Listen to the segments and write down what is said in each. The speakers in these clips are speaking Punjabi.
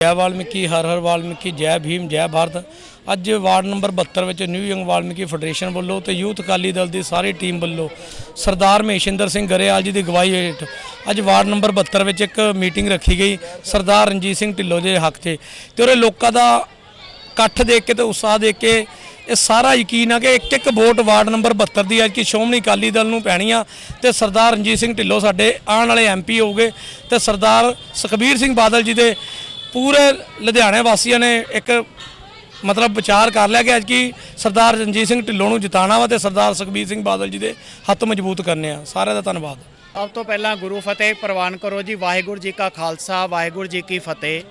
ਜੈ ਵਾਲਮੀਕੀ, ਹਰ ਹਰ ਵਾਲਮੀਕੀ, ਜੈ ਭੀਮ, ਜੈ ਭਾਰਤ। ਅੱਜ ਵਾਰਡ ਨੰਬਰ 72 ਵਿੱਚ ਨਿਊ ਯੰਗ ਵਾਲਮੀਕੀ ਫੈਡਰੇਸ਼ਨ ਵੱਲੋਂ ਤੇ ਯੂਥ ਅਕਾਲੀ ਦਲ ਦੀ ਸਾਰੀ ਟੀਮ ਵੱਲੋਂ ਸਰਦਾਰ ਮਹੇਸ਼ਿੰਦਰ ਸਿੰਘ ਗਰੇਵਾਲ ਜੀ ਦੀ ਅਗਵਾਈ ਹੇਠ ਅੱਜ ਵਾਰਡ ਨੰਬਰ 72 ਵਿੱਚ ਇੱਕ ਮੀਟਿੰਗ ਰੱਖੀ ਗਈ, ਸਰਦਾਰ ਰਣਜੀਤ ਸਿੰਘ ਢਿੱਲੋਂ ਦੇ ਹੱਕ 'ਚ ਤੇ ਉਹਦੇ ਲੋਕਾਂ ਦਾ ਇਕੱਠ ਦੇਖ ਕੇ ਤੇ ਉਤਸ਼ਾਹ ਦੇਖ ਕੇ ਇਹ ਸਾਰਾ ਯਕੀਨ ਆ ਕਿ ਇੱਕ ਇੱਕ ਵੋਟ ਵਾਰਡ ਨੰਬਰ 72 ਦੀ ਅੱਜ ਕੀ ਸ਼੍ਰੋਮਣੀ ਅਕਾਲੀ ਦਲ ਨੂੰ ਪੈਣੀ ਆ ਤੇ ਸਰਦਾਰ ਰਣਜੀਤ ਸਿੰਘ ਢਿੱਲੋਂ ਸਾਡੇ ਆਉਣ ਵਾਲੇ ਐਮਪੀ ਹੋਊਗੇ ਤੇ ਸਰਦਾਰ ਸੁਖਬੀਰ ਸਿੰਘ ਬਾਦਲ ਜੀ ਦੇ ਪੂਰੇ ਲੁਧਿਆਣੇ ਵਾਸੀਆਂ ਨੇ ਇੱਕ ਮਤਲਬ ਵਿਚਾਰ ਕਰ ਲਿਆ ਕਿ ਅੱਜ ਕੀ ਸਰਦਾਰ ਰਣਜੀਤ ਸਿੰਘ ਢਿੱਲੋਂ ਨੂੰ ਜਿਤਾਣਾ ਵਾ ਤੇ ਸਰਦਾਰ ਸੁਖਬੀਰ ਸਿੰਘ ਬਾਦਲ ਜੀ ਦੇ ਹੱਥ ਮਜ਼ਬੂਤ ਕਰਨੇ ਆ। ਸਾਰਿਆਂ ਦਾ ਧੰਨਵਾਦ। ਸਭ ਤੋਂ ਪਹਿਲਾਂ ਗੁਰੂ ਫਤਿਹ ਪ੍ਰਵਾਨ ਕਰੋ ਜੀ। ਵਾਹਿਗੁਰੂ ਜੀ ਕਾ ਖਾਲਸਾ, ਵਾਹਿਗੁਰੂ ਜੀ ਕੀ ਫਤਿਹ।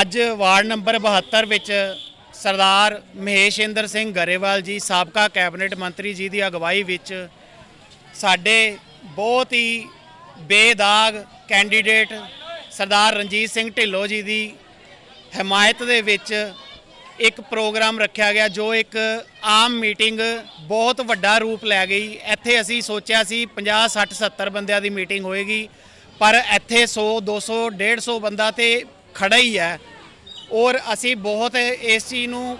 ਅੱਜ ਵਾਰਡ ਨੰਬਰ 72 ਵਿੱਚ ਸਰਦਾਰ ਮਹੇਸ਼ਿੰਦਰ ਸਿੰਘ ਗਰੇਵਾਲ ਜੀ, ਸਾਬਕਾ ਕੈਬਨਿਟ ਮੰਤਰੀ ਜੀ ਦੀ ਅਗਵਾਈ ਵਿੱਚ ਸਾਡੇ ਬਹੁਤ ਹੀ ਬੇਦਾਗ ਕੈਂਡੀਡੇਟ ਸਰਦਾਰ ਰਣਜੀਤ ਸਿੰਘ ਢਿੱਲੋਂ ਜੀ ਦੀ ਹਮਾਇਤ ਦੇ ਵਿੱਚ ਇੱਕ ਪ੍ਰੋਗਰਾਮ ਰੱਖਿਆ ਗਿਆ, ਜੋ ਇੱਕ ਆਮ ਮੀਟਿੰਗ ਬਹੁਤ ਵੱਡਾ ਰੂਪ ਲੈ ਗਈ। ਇੱਥੇ ਅਸੀਂ ਸੋਚਿਆ ਸੀ 50 60 70 ਬੰਦਿਆਂ ਦੀ ਮੀਟਿੰਗ ਹੋਏਗੀ, ਪਰ ਇੱਥੇ 100 200 150 ਬੰਦਾ ਤੇ ਖੜਾ ਹੀ ਹੈ। ਔਰ ਅਸੀਂ ਬਹੁਤ ਇਸ ਚੀਜ਼ ਨੂੰ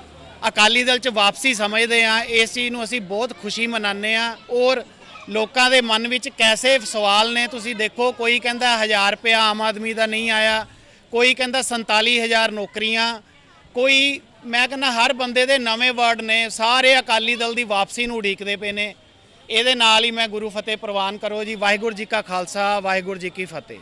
ਅਕਾਲੀ ਦਲ ਚ ਵਾਪਸੀ ਸਮਝਦੇ ਹਾਂ, ਇਸ ਚੀਜ਼ ਨੂੰ ਅਸੀਂ ਬਹੁਤ ਖੁਸ਼ੀ ਮਨਾਉਂਦੇ ਹਾਂ। ਔਰ ਲੋਕਾਂ ਦੇ ਮਨ ਵਿੱਚ ਕੈਸੇ ਸਵਾਲ ਨੇ? ਤੁਸੀਂ ਦੇਖੋ, ਕੋਈ ਕਹਿੰਦਾ 1000 ਰੁਪਇਆ ਆਮ ਆਦਮੀ ਦਾ ਨਹੀਂ ਆਇਆ, ਕੋਈ ਕਹਿੰਦਾ 47000 ਨੌਕਰੀਆਂ, ਕੋਈ, ਮੈਂ ਕਹਿੰਦਾ ਹਰ ਬੰਦੇ ਦੇ ਨਵੇਂ ਵਰਡ ਨੇ, ਸਾਰੇ ਅਕਾਲੀ ਦਲ ਦੀ ਵਾਪਸੀ ਨੂੰ ਉਡੀਕਦੇ ਪਏ ਨੇ। ਇਹਦੇ ਨਾਲ ਹੀ ਮੈਂ ਗੁਰੂ ਫਤਿਹ ਪ੍ਰਵਾਨ ਕਰੋ ਜੀ। ਵਾਹਿਗੁਰੂ ਜੀ ਕਾ ਖਾਲਸਾ, ਵਾਹਿਗੁਰੂ ਜੀ ਕੀ ਫਤਿਹ।